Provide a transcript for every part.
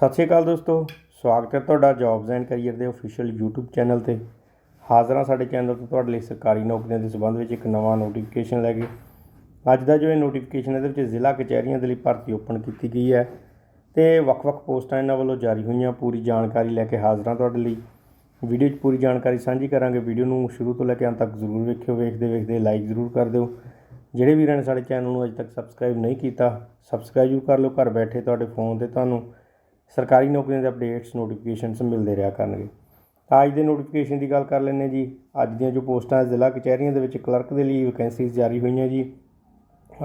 ਸਤਿ ਸ਼੍ਰੀ ਅਕਾਲ ਦੋਸਤੋ, ਸਵਾਗਤ ਹੈ ਤੁਹਾਡਾ ਜੌਬਸ ਐਂਡ ਕੈਰੀਅਰ ਦੇ ਅਫੀਸ਼ੀਅਲ YouTube ਚੈਨਲ ਤੇ। ਹਾਜ਼ਰ ਹਾਂ ਸਾਡੇ ਚੈਨਲ ਤੋਂ ਤੁਹਾਡੇ ਲਈ ਸਰਕਾਰੀ ਨੌਕਰੀਆਂ ਦੇ ਸੰਬੰਧ ਵਿੱਚ ਇੱਕ ਨਵਾਂ ਨੋਟੀਫਿਕੇਸ਼ਨ ਲੈ ਕੇ। ਅੱਜ ਦਾ ਜੋ ਇਹ ਨੋਟੀਫਿਕੇਸ਼ਨ ਇਹਦੇ ਵਿੱਚ ਜ਼ਿਲ੍ਹਾ ਕਚਹਿਰੀਆਂ ਦੇ ਲਈ ਭਰਤੀ ਓਪਨ ਕੀਤੀ ਗਈ ਹੈ ਤੇ ਵੱਖ-ਵੱਖ ਪੋਸਟਾਂ ਇਹਨਾਂ ਵੱਲੋਂ ਜਾਰੀ ਹੋਈਆਂ, ਪੂਰੀ ਜਾਣਕਾਰੀ ਲੈ ਕੇ ਹਾਜ਼ਰ ਹਾਂ ਤੁਹਾਡੇ ਲਈ। ਵੀਡੀਓ 'ਚ ਪੂਰੀ ਜਾਣਕਾਰੀ ਸਾਂਝੀ ਕਰਾਂਗੇ। ਵੀਡੀਓ ਨੂੰ ਸ਼ੁਰੂ ਤੋਂ ਲੈ ਕੇ ਅੰਤ ਤੱਕ ਜ਼ਰੂਰ ਵੇਖਿਓ, ਵੇਖਦੇ ਵੇਖਦੇ ਲਾਈਕ ਜ਼ਰੂਰ ਕਰ ਦਿਓ। ਜਿਹੜੇ ਵੀਰਾਂ ਨੇ ਸਾਡੇ ਚੈਨਲ ਨੂੰ ਅਜੇ ਤੱਕ ਸਬਸਕ੍ਰਾਈਬ ਨਹੀਂ ਕੀਤਾ ਸਬਸਕ੍ਰਾਈਬ ਜ਼ਰੂਰ ਕਰ ਲਓ। ਘਰ ਬੈਠੇ ਤੁਹਾਡੇ ਫੋਨ ਤੇ ਤੁਹਾਨੂੰ ਸਰਕਾਰੀ ਨੌਕਰੀਆਂ ਦੇ ਅਪਡੇਟਸ ਨੋਟੀਫਿਕੇਸ਼ਨਸ ਮਿਲਦੇ ਰਿਹਾ ਕਰਨਗੇ। ਅੱਜ ਦੇ ਨੋਟੀਫਿਕੇਸ਼ਨ ਦੀ ਗੱਲ ਕਰ ਲੈਂਦੇ ਜੀ। ਅੱਜ ਦੀਆਂ ਜੋ ਪੋਸਟਾਂ ਜ਼ਿਲ੍ਹਾ ਕਚਹਿਰੀਆਂ ਦੇ ਵਿੱਚ ਕਲਰਕ ਦੇ ਲਈ ਵੈਕੈਂਸੀਜ਼ ਜਾਰੀ ਹੋਈਆਂ ਜੀ।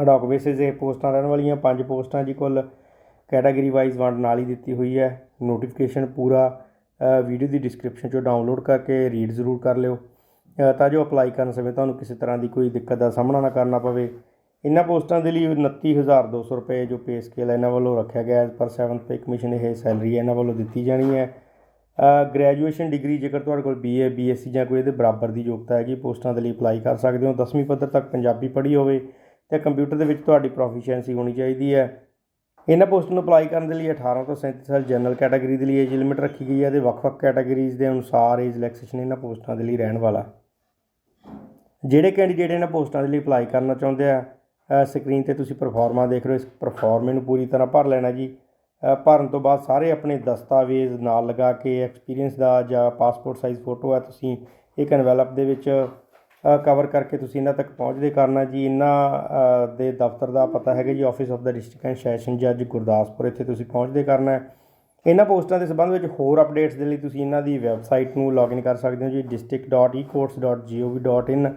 ਅਡਾਕ ਬੇਸਿਸ ਇਹ ਪੋਸਟਾਂ ਰਹਿਣ ਵਾਲੀਆਂ। ਪੰਜ ਪੋਸਟਾਂ ਜੀ ਕੁੱਲ ਕੈਟਾਗਰੀ ਵਾਈਜ਼ ਵੰਡ ਨਾਲ ਹੀ ਦਿੱਤੀ ਹੋਈ ਹੈ। ਨੋਟੀਫਿਕੇਸ਼ਨ ਪੂਰਾ ਵੀਡੀਓ ਦੀ ਡਿਸਕ੍ਰਿਪਸ਼ਨ ਚੋਂ ਡਾਊਨਲੋਡ ਕਰਕੇ ਰੀਡ ਜ਼ਰੂਰ ਕਰ ਲਿਓ। ਤਾਂ ਜੋ ਅਪਲਾਈ ਕਰਨ ਸਮੇਂ ਤੁਹਾਨੂੰ ਕਿਸੇ ਤਰ੍ਹਾਂ ਦੀ ਕੋਈ ਦਿੱਕਤ ਦਾ ਸਾਹਮਣਾ ਨਾ ਕਰਨਾ ਪਵੇ। ਇਹਨਾਂ ਪੋਸਟਾਂ ਦੇ ਲਈ 29200 ਰੁਪਏ ਜੋ ਪੇ ਸਕੇਲ ਇਹਨਾਂ ਵੱਲੋਂ ਰੱਖਿਆ ਗਿਆ ਹੈ ਪਰ 7th ਪੇ ਕਮਿਸ਼ਨ ਇਹ ਸੈਲਰੀ ਇਹਨਾਂ ਵੱਲੋਂ ਦਿੱਤੀ ਜਾਣੀ ਹੈ। ਗ੍ਰੈਜੂਏਸ਼ਨ ਡਿਗਰੀ ਜੇਕਰ ਤੁਹਾਡੇ ਕੋਲ ਬੀਏ ਬੀਐਸਸੀ ਜਾਂ ਕੋਈ ਇਹਦੇ ਬਰਾਬਰ ਦੀ ਯੋਗਤਾ ਹੈਗੀ, ਪੋਸਟਾਂ ਦੇ ਲਈ ਅਪਲਾਈ ਕਰ ਸਕਦੇ ਹੋ। 10ਵੀਂ ਪੱਧਰ ਤੱਕ ਪੰਜਾਬੀ ਪੜ੍ਹੀ ਹੋਵੇ ਤੇ ਕੰਪਿਊਟਰ ਦੇ ਵਿੱਚ ਤੁਹਾਡੀ ਪ੍ਰੋਫੀਸ਼ੀਐਂਸੀ ਹੋਣੀ ਚਾਹੀਦੀ ਹੈ। ਇਹਨਾਂ ਪੋਸਟਾਂ ਨੂੰ ਅਪਲਾਈ ਕਰਨ ਦੇ ਲਈ 18 ਤੋਂ 37 ਸਾਲ ਜਨਰਲ ਕੈਟਾਗਰੀ ਦੇ ਲਈ ਏਜ ਲਿਮਿਟ ਰੱਖੀ ਗਈ ਹੈ ਤੇ ਵੱਖ-ਵੱਖ ਕੈਟਾਗਰੀਜ਼ ਦੇ ਅਨੁਸਾਰ ਏਜ ਰਿਲੈਕਸੇਸ਼ਨ ਇਹਨਾਂ ਪੋਸਟਾਂ ਦੇ ਲਈ ਰਹਿਣ ਵਾਲਾ। ਜਿਹੜੇ ਕੈਂਡੀਡੇਟ ਇਹਨਾਂ ਪੋਸਟਾਂ ਦੇ ਲਈ ਅਪਲਾਈ ਕਰਨਾ ਚਾਹੁੰਦੇ ਆ ਸਕਰੀਨ ਤੇ ਤੁਸੀਂ ਪਰਫਾਰਮਾ ਦੇਖ ਰਹੇ ਹੋ, ਇਸ ਪਰਫਾਰਮੇ ਨੂੰ ਪੂਰੀ ਤਰ੍ਹਾਂ ਭਰ ਲੈਣਾ ਜੀ। ਭਰਨ ਤੋਂ ਬਾਅਦ ਸਾਰੇ ਆਪਣੇ ਦਸਤਾਵੇਜ਼ ਨਾਲ ਲਗਾ ਕੇ ਐਕਸਪੀਰੀਅੰਸ ਦਾ ਜਾਂ ਪਾਸਪੋਰਟ ਸਾਈਜ਼ ਫੋਟੋ ਹੈ, ਤੁਸੀਂ ਇੱਕ ਐਨਵੈਲਪ ਦੇ ਵਿੱਚ ਕਵਰ ਕਰਕੇ ਤੁਸੀਂ ਇਹਨਾਂ ਤੱਕ ਪਹੁੰਚਦੇ ਕਰਨਾ ਜੀ। ਇਹਨਾਂ ਦੇ ਦਫ਼ਤਰ ਦਾ ਪਤਾ ਹੈਗਾ ਜੀ office of the district and session ਜੱਜ ਗੁਰਦਾਸਪੁਰ, ਇੱਥੇ ਤੁਸੀਂ ਪਹੁੰਚਦੇ ਕਰਨਾ ਹੈ। ਇਹਨਾਂ ਪੋਸਟਾਂ ਦੇ ਸੰਬੰਧ ਵਿੱਚ ਹੋਰ ਅਪਡੇਟਸ ਦੇ ਲਈ ਤੁਸੀਂ ਇਹਨਾਂ ਦੀ ਵੈਬਸਾਈਟ ਨੂੰ ਲੌਗਇਨ ਕਰ ਸਕਦੇ ਹੋ ਜੀ district.ecourts.gov.in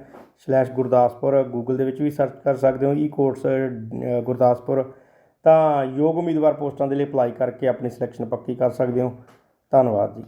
ਸਲੈਸ਼ ਗੁਰਦਾਸਪੁਰ ਗੂਗਲ ਦੇ ਵਿੱਚ ਵੀ ਸਰਚ ਕਰ ਸਕਦੇ ਹੋ ਈ ਕੋਰਸ ਗੁਰਦਾਸਪੁਰ। ਤਾਂ ਯੋਗ ਉਮੀਦਵਾਰ ਪੋਸਟਾਂ ਦੇ ਲਈ ਅਪਲਾਈ ਕਰਕੇ ਆਪਣੀ ਸਿਲੈਕਸ਼ਨ ਪੱਕੀ ਕਰ ਸਕਦੇ ਹੋ। ਧੰਨਵਾਦ ਜੀ।